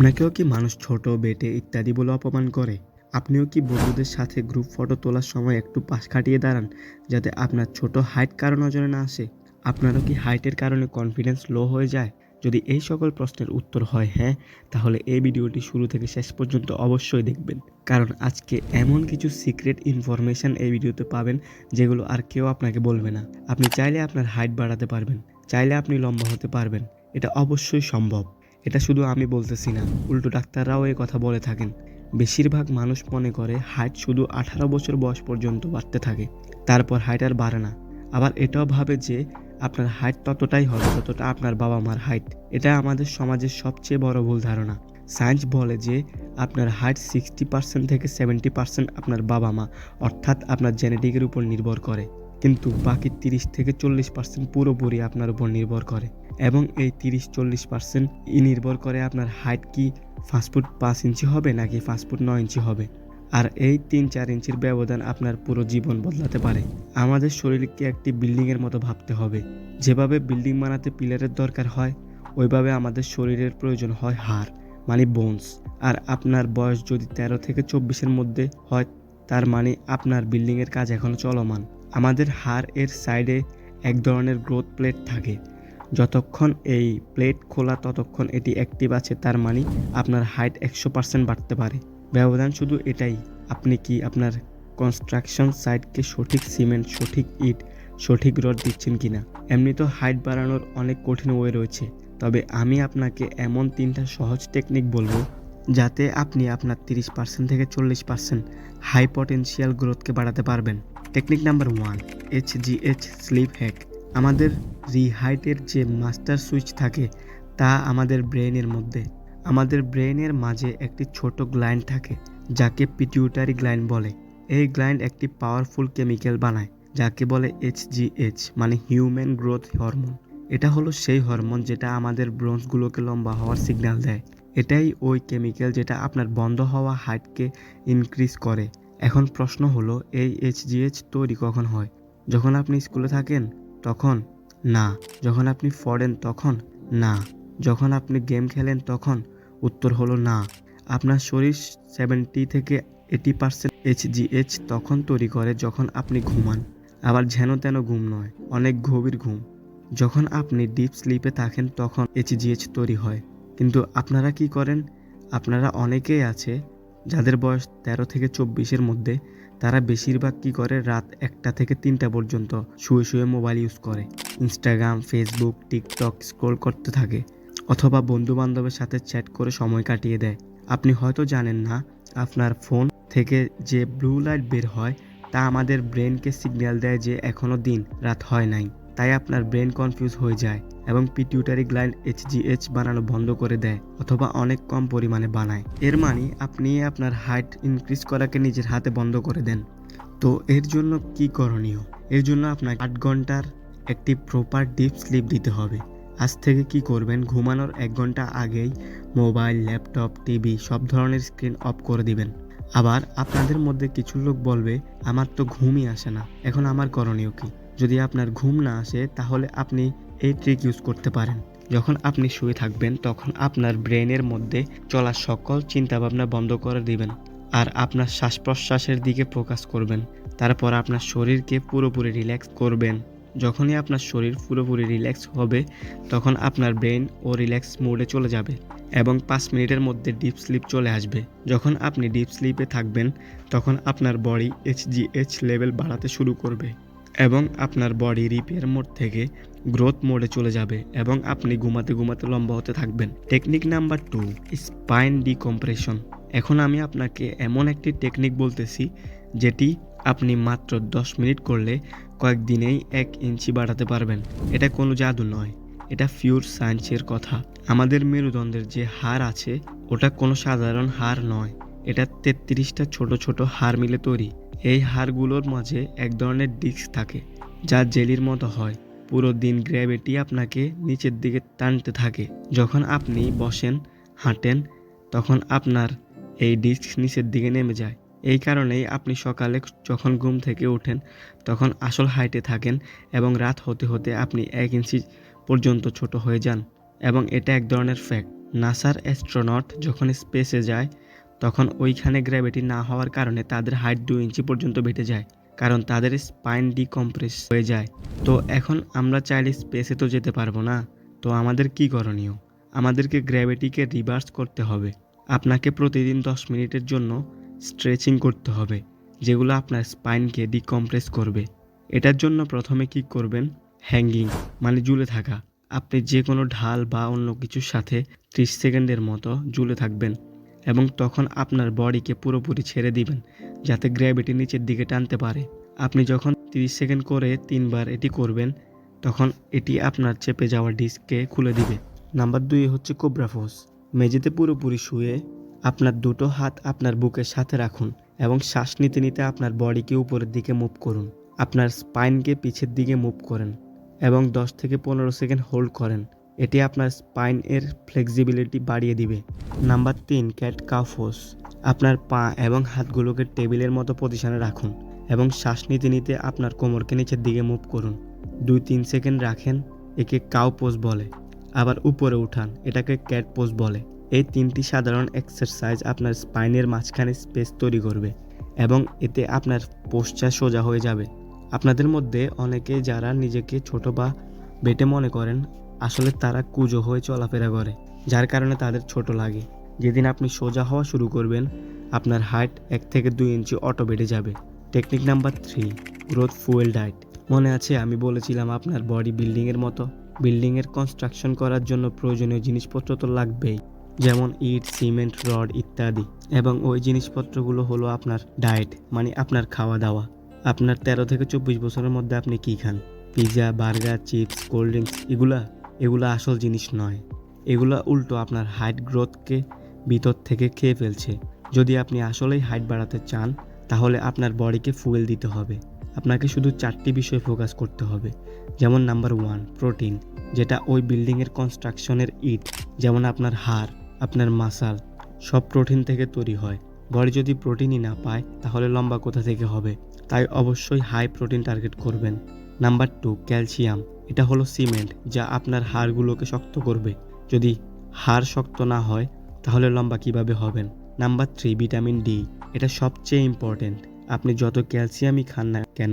আপনাকেও কি মানুষ ছোট, বেটে ইত্যাদি বলে অপমান করে? আপনিও কি বন্ধুদের সাথে গ্রুপ ফটো তোলার সময় একটু পাশ কাটিয়ে দাঁড়ান, যাতে আপনার ছোট হাইট কারও নজরে না আসে? আপনারও কি হাইটের কারণে কনফিডেন্স লো হয়ে যায়? যদি এই সকল প্রশ্নের উত্তর হয় হ্যাঁ তাহলে এই ভিডিওটি শুরু থেকে শেষ পর্যন্ত অবশ্যই দেখবেন। কারণ আজকে এমন কিছু সিক্রেট ইনফরমেশন এই ভিডিওতে পাবেন, যেগুলো আর কেউ আপনাকে বলবে না। আপনি চাইলে আপনার হাইট বাড়াতে পারবেন, চাইলে আপনি লম্বা হতে পারবেন, এটা অবশ্যই সম্ভব। এটা শুধু আমি বলতেছি না, উল্টো ডাক্তাররাও এই কথা বলে থাকেন। বেশিরভাগ মানুষ মনে করে হাইট শুধু আঠারো বছর বয়স পর্যন্ত বাড়তে থাকে, তারপর হাইট আর বাড়ে না। আবার এটাও ভাবে যে, আপনার হাইট ততটাই হবে ততটা আপনার বাবা মার হাইট। এটা আমাদের সমাজের সবচেয়ে বড় ভুল ধারণা। সায়েন্স বলে যে, আপনার হাইট সিক্সটি পার্সেন্ট থেকে সেভেন্টি পার্সেন্ট আপনার বাবা মা অর্থাৎ আপনার জেনেটিকের উপর নির্ভর করে। কিন্তু বাকি তিরিশ থেকে চল্লিশ পার্সেন্ট পুরোপুরি আপনার উপর নির্ভর করে। এবং এই তিরিশ, চল্লিশ পার্সেন্ট নির্ভর করে আপনার হাইট কি ফুট পাঁচ ইঞ্চি হবে নাকি ফুট নয় ইঞ্চি হবে। আর এই তিন, চার ইঞ্চির ব্যবধান আপনার পুরো জীবন বদলাতে পারে। আমাদের শরীরকে একটি বিল্ডিংয়ের মতো ভাবতে হবে। যেভাবে বিল্ডিং বানাতে পিলারের দরকার হয়, ওইভাবে আমাদের শরীরের প্রয়োজন হয় হাড় মানে বোনস আর আপনার বয়স যদি তেরো থেকে চব্বিশের মধ্যে হয়, তার মানে আপনার বিল্ডিংয়ের কাজ এখনও চলমান। আমাদের হাড় এর সাইডে এক ধরনের গ্রোথ প্লেট থাকে। যতক্ষণ এই প্লেট খোলা, ততক্ষণ এটি অ্যাক্টিভ আছে, তার মানে আপনার হাইট একশো পার্সেন্ট বাড়তে পারে। ব্যবধান শুধু এটাই, আপনি কি আপনার কনস্ট্রাকশন সাইটকে সঠিক সিমেন্ট সঠিক ইট, সঠিক রড দিচ্ছেন কিনা? এমনি তো হাইট বাড়ানোর অনেক কঠিন ওয়ে রয়েছে, তবে আমি আপনাকে এমন তিনটা সহজ টেকনিক বলব, যাতে আপনি আপনার তিরিশ পার্সেন্ট থেকে চল্লিশ পার্সেন্ট হাই পটেনশিয়াল গ্রোথকে বাড়াতে পারবেন। Technique number one H G H sleep hack আমাদের রিহাইটের যে মাস্টার সুইচ থাকে, তা আমাদের ব্রেনের মধ্যে। আমাদের ব্রেনের মাঝে একটি ছোট গ্ল্যান্ড থাকে, যাকে পিটিউটারি গ্ল্যান্ড বলে। এই গ্ল্যান্ড একটি পাওয়ারফুল কেমিক্যাল বানায়, যাকে বলে এইচজিএইচ মানে হিউম্যান গ্রোথ হরমোন। এটা হলো সেই হরমোন যেটা আমাদের ব্রোনসগুলোকে লম্বা হওয়ার সিগন্যাল দেয়। এটাই ওই কেমিক্যাল যেটা আপনার বন্ধ হওয়া হাইটকে ইনক্রিজ করে। এখন প্রশ্ন হলো, এই এইচজিএইচ তৈরি কখন হয়? যখন আপনি স্কুলে থাকেন, তখন না। যখন আপনি পড়েন, তখন না। যখন আপনি গেম খেলেন, তখন উত্তর হলো না। আপনার শরীর সেভেন্টি থেকে এইটি পার্সেন্ট এইচজিএইচ তখন তৈরি করে যখন আপনি ঘুমান। আবার যেন তেন ঘুম নয়, অনেক গভীর ঘুম। যখন আপনি ডিপ স্লিপে থাকেন, তখন এইচজিএইচ তৈরি হয়। কিন্তু আপনারা কি করেন? আপনারা অনেকেই আছে যাদের বয়স তেরো থেকে চব্বিশের মধ্যে, তারা বেশিরভাগ কি করে রাত একটা থেকে তিনটা পর্যন্ত শুয়ে শুয়ে মোবাইল ইউজ করে। ইনস্টাগ্রাম, ফেসবুক, টিকটক স্ক্রোল করতে থাকে অথবা বন্ধু বান্ধবের সাথে চ্যাট করে সময় কাটিয়ে দেয়। আপনি হয়তো জানেন না, আপনার ফোন থেকে যে ব্লু লাইট বের হয়, তা আমাদের ব্রেনকে সিগন্যাল দেয় যে এখনও দিন, রাত হয় নাই। তাই আপনার ব্রেন কনফিউজ হয়ে যায় এবং পিটিউটারি গ্ল্যান্ড এইচজিএইচ বানানো বন্ধ করে দেয় অথবা অনেক কম পরিমাণে বানায়। এর মানে আপনি আপনার হাইট ইনক্রিজ করাকে নিজের হাতে বন্ধ করে দেন। তো এর জন্য কি করণীয়? এর জন্য আপনার আট ঘণ্টার একটি প্রপার ডিপ স্লিপ দিতে হবে। আজ থেকে কি করবেন? ঘুমানোর এক ঘণ্টা আগেই মোবাইল, ল্যাপটপ, টিভি সব ধরনের স্ক্রিন অফ করে দিবেন। আবার আপনাদের মধ্যে কিছু লোক বলবে, আমার তো ঘুমই আসে না। এখন আমার করণীয় কি? যদি আপনার ঘুম না আসে, তাহলে আপনি এই ট্রিক ইউজ করতে পারেন। যখন আপনি শুয়ে থাকবেন, তখন আপনার ব্রেনের মধ্যে চলা সকল চিন্তাভাবনা বন্ধ করে দিবেন আর আপনার শ্বাস প্রশ্বাসের দিকে ফোকাস করবেন। তারপর আপনার শরীরকে পুরোপুরি রিল্যাক্স করবেন। যখনই আপনার শরীর পুরোপুরি রিল্যাক্স হবে, তখন আপনার ব্রেন ও রিল্যাক্স মোডে চলে যাবে এবং পাঁচ মিনিটের মধ্যে ডিপ স্লিপ চলে আসবে। যখন আপনি ডিপ স্লিপে থাকবেন, তখন আপনার বডি এইচজিএইচ লেভেল বাড়াতে শুরু করবে। এবং আপনার বডি রিপেয়ার মোড থেকে গ্রোথ মোডে চলে যাবে এবং আপনি ঘুমাতে ঘুমাতে লম্বা হতে থাকবেন। Technique number two spine decompression এখন আমি আপনাকে এমন একটি টেকনিক বলতেছি, যেটি আপনি মাত্র দশ মিনিট করলে কয়েকদিনেই এক ইঞ্চি বাড়াতে পারবেন। এটা কোনো জাদু নয়, এটা ফিউর সায়েন্সের কথা। আমাদের মেরুদণ্ডের যে হার আছে, ওটা কোনো সাধারণ হার নয়, এটা তেত্রিশটা ছোট ছোট হার মিলে তৈরি। এই হাড়গুলোর মাঝে এক ধরনের ডিস্ক থাকে, যা জেলির মতো হয়। পুরো দিন গ্র্যাভিটি আপনাকে নিচের দিকে টানতে থাকে। যখন আপনি বসেন, হাঁটেন, তখন আপনার এই ডিস্ক নিচের দিকে নেমে যায়। এই কারণেই আপনি সকালে যখন ঘুম থেকে ওঠেন, তখন আসল হাইটে থাকেন এবং রাত হতে হতে আপনি এক ইঞ্চি পর্যন্ত ছোট হয়ে যান। এবং এটা এক ধরনের ফ্যাক্ট নাসার অ্যাস্ট্রোনট যখন স্পেসে যায় তখন ওইখানে গ্র্যাভিটি না হওয়ার কারণে তাদের হাইট দু ইঞ্চি পর্যন্ত বেটে যায়, কারণ তাদের স্পাইন ডিকম্প্রেস হয়ে যায়। তো এখন আমরা চাইলে স্পেসে তো যেতে পারব না। তো আমাদের কি করণীয়? আমাদেরকে গ্র্যাভিটিকে রিভার্স করতে হবে। আপনাকে প্রতিদিন দশ মিনিটের জন্য স্ট্রেচিং করতে হবে, যেগুলো আপনার স্পাইনকে ডিকম্প্রেস করবে। এটার জন্য প্রথমে কি করবেন? হ্যাঙ্গিং মানে ঝুলে থাকা। আপনি যে কোনো ঢাল বা অন্য কিছুর সাথে ত্রিশ সেকেন্ডের মতো ঝুলে থাকবেন। এবং তখন আপনার বডিকে পুরোপুরি ছেড়ে দিবেন, যাতে গ্র্যাভিটি নিচের দিকে টানতে পারে। আপনি যখন 30 সেকেন্ড করে তিনবার এটি করবেন, তখন এটি আপনার চেপে যাওয়া ডিস্ককে খুলে দিবে। নাম্বার দুই হচ্ছে কোব্রাফোস মেঝেতে পুরোপুরি শুয়ে আপনার দুটো হাত আপনার বুকের সাথে রাখুন এবং শ্বাস নিতে নিতে আপনার বডিকে উপরের দিকে মুভ করুন। আপনার স্পাইনকে পিছের দিকে মুভ করেন এবং 10 থেকে পনেরো সেকেন্ড হোল্ড করেন। এটি আপনার স্পাইন এর ফ্লেক্সিবিলিটি বাড়িয়ে দিবে। নাম্বার তিন ক্যাট কাউফোস আপনার পা এবং হাতগুলোকে টেবিলের মতো পজিশনে রাখুন এবং শ্বাস নিতে নিতে আপনার কোমরকে নিচের দিকে মুভ করুন। দুই, তিন সেকেন্ড রাখেন, একে কাউ পোজ বলে। আবার উপরে উঠান, এটাকে ক্যাট পোজ বলে। এই তিনটি সাধারণ এক্সারসাইজ আপনার স্পাইনের মাঝখানে স্পেস তৈরি করবে এবং এতে আপনার পোস্টার সোজা হয়ে যাবে। আপনাদের মধ্যে অনেকে যারা নিজেকে ছোট বা বেটে মনে করেন আসলে তারা কুজো হয়ে চলাফেরা করে, যার কারণে তাদের ছোট লাগে। যেদিন আপনি সোজা হওয়া শুরু করবেন, আপনার হাইট এক থেকে দুই ইঞ্চি অটো বেড়ে যাবে। Technique number three growth fuel diet. মনে আছে, আমি বলেছিলাম আপনার বডি বিল্ডিংয়ের মতো। বিল্ডিংয়ের কনস্ট্রাকশন করার জন্য প্রয়োজনীয় জিনিসপত্র তো লাগবেই, যেমন ইট, সিমেন্ট, রড ইত্যাদি। এবং ওই জিনিসপত্রগুলো হলো আপনার ডায়েট মানে আপনার খাওয়া দাওয়া আপনার তেরো থেকে চব্বিশ বছরের মধ্যে আপনি কী খান? Pizza burger, chips, cold drinks, এগুলা? এগুলা আসল জিনিস নয়। এগুলো উল্টো আপনার হাইট গ্রোথকে ভিতর থেকে খেয়ে ফেলছে। যদি আপনি আসলেই হাইট বাড়াতে চান, তাহলে আপনার বডিকে ফুয়েল দিতে হবে। আপনাকে শুধু চারটি বিষয় ফোকাস করতে হবে। যেমন নাম্বার ওয়ান, প্রোটিন, যেটা ওই বিল্ডিংয়ের কনস্ট্রাকশনের ইট। যেমন আপনার হাড়, আপনার মাসাল, সব প্রোটিন থেকে তৈরি হয়। বডি যদি প্রোটিনই না পায়, তাহলে লম্বা কোথা থেকে হবে? তাই অবশ্যই হাই প্রোটিন টার্গেট করবেন। নাম্বার টু, ক্যালসিয়াম এটা হলো সিমেন্ট, যা আপনার হাড়গুলোকে শক্ত করবে। যদি হাড় শক্ত না হয়, তাহলে লম্বা কীভাবে হবেন? Number three, vitamin D. এটা সবচেয়ে ইম্পর্টেন্ট আপনি যত ক্যালসিয়ামই খান না কেন,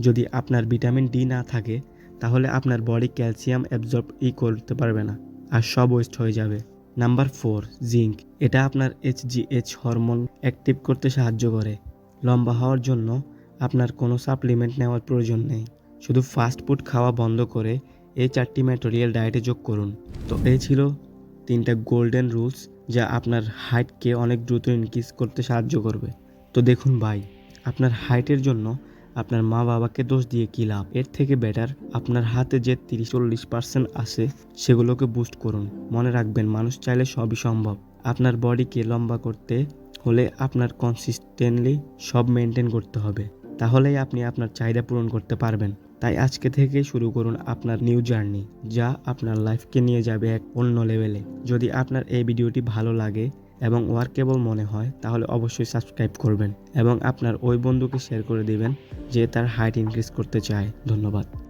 যদি আপনার ভিটামিন ডি না থাকে, তাহলে আপনার বডি ক্যালসিয়াম অ্যাবজর্ব ই করতে পারবে না আর সব ওয়েস্ট হয়ে যাবে। Number four, zinc. এটা আপনার এইচজিএইচ হরমোন অ্যাক্টিভ করতে সাহায্য করে। লম্বা হওয়ার জন্য আপনার কোনো সাপ্লিমেন্ট নেওয়ার প্রয়োজন নেই। শুধু ফাস্ট ফুড খাওয়া বন্ধ করে এই চারটি ম্যাটেরিয়াল ডায়েটে যোগ করুন। তো এই ছিল তিনটা গোল্ডেন রুলস যা আপনার হাইটকে অনেক দ্রুত ইনক্রিজ করতে সাহায্য করবে। তো দেখুন ভাই, আপনার হাইটের জন্য আপনার মা বাবাকে দোষ দিয়ে কী লাভ? এর থেকে বেটার আপনার হাতে যে তিরিশ চল্লিশ পার্সেন্ট আছে, সেগুলোকে বুস্ট করুন। মনে রাখবেন, মানুষ চাইলে সবই সম্ভব। আপনার বডিকে লম্বা করতে হলে আপনার কনসিস্টেন্টলি সব মেনটেন করতে হবে। তাহলেই আপনি আপনার চাহিদা পূরণ করতে পারবেন। তাই আজকে থেকে শুরু করুন আপনার নিউ জার্নি, যা আপনার লাইফকে নিয়ে যাবে এক অন্য লেভেলে যদি আপনার এই ভিডিওটি ভালো লাগে এবং ওয়ার্কেবল মনে হয়, তাহলে অবশ্যই সাবস্ক্রাইব করবেন এবং আপনার ওই বন্ধুকে শেয়ার করে দিবেন, যে তার হাইট ইনক্রিজ করতে চায়। ধন্যবাদ।